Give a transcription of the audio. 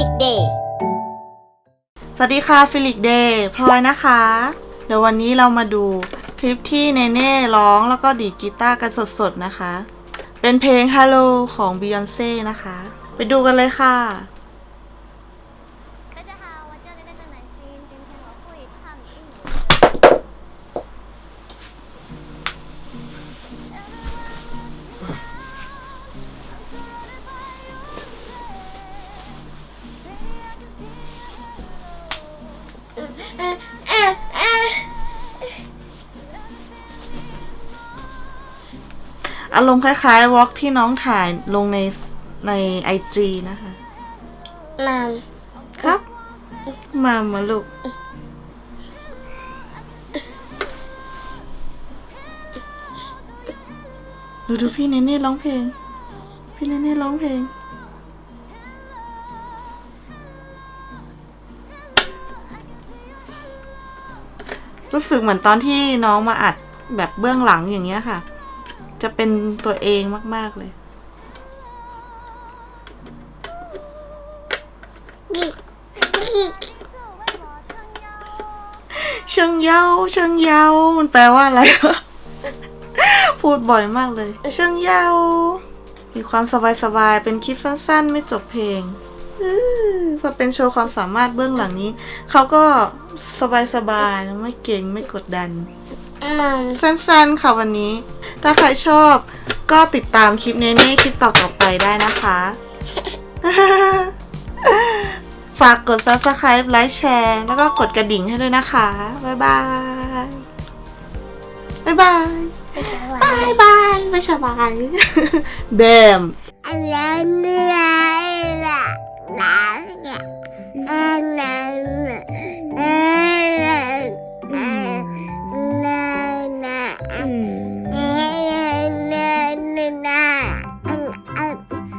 ลิกเดย์สวัสดีค่ะฟิลิกเดย์พลอยนะคะ เดี๋ยววันนี้เรามาดูคลิปที่เนเน่ร้องแล้วก็ดีดกีตาร์กันสดๆนะคะ เป็นเพลง Hello ของ Beyonce นะคะ ไปดูกันเลยค่ะ อารมณ์คล้ายๆวอล์กที่น้องถ่ายลงในในไอจีนะคะ มามครับ มามาลูก ดูดูพี่เนเน่ร้องเพลง พี่เนเน่ร้องเพลง รู้สึกเหมือนตอนที่น้องมาอัดแบบเบื้องหลังอย่างเงี้ยค่ะ จะเป็นตัวเองมาก ๆ เลย เชิงเยาเชิงเยามันแปลว่าอะไร พูดบ่อยมากเลย เชิงเยามีความสบาย ๆ เป็นคลิปสั้น ๆ ไม่จบเพลงพอเป็นโชว์ความสามารถเบื้องหลังนี้ เขาก็สบาย ๆ ไม่เก่งไม่กดดัน สั้นๆค่ะวันนี้ ถ้าใครชอบก็ติดตามคลิปเนเน่คลิปต่อๆไปได้นะคะ ฝากกด subscribe ไลค์แชร์แล้วก็กดกระดิ่งให้ด้วยนะคะ บ๊ายบาย บ๊ายบาย ไม่าบายบายไม่สบายเดม อะไรเนี่ยะหลอะไร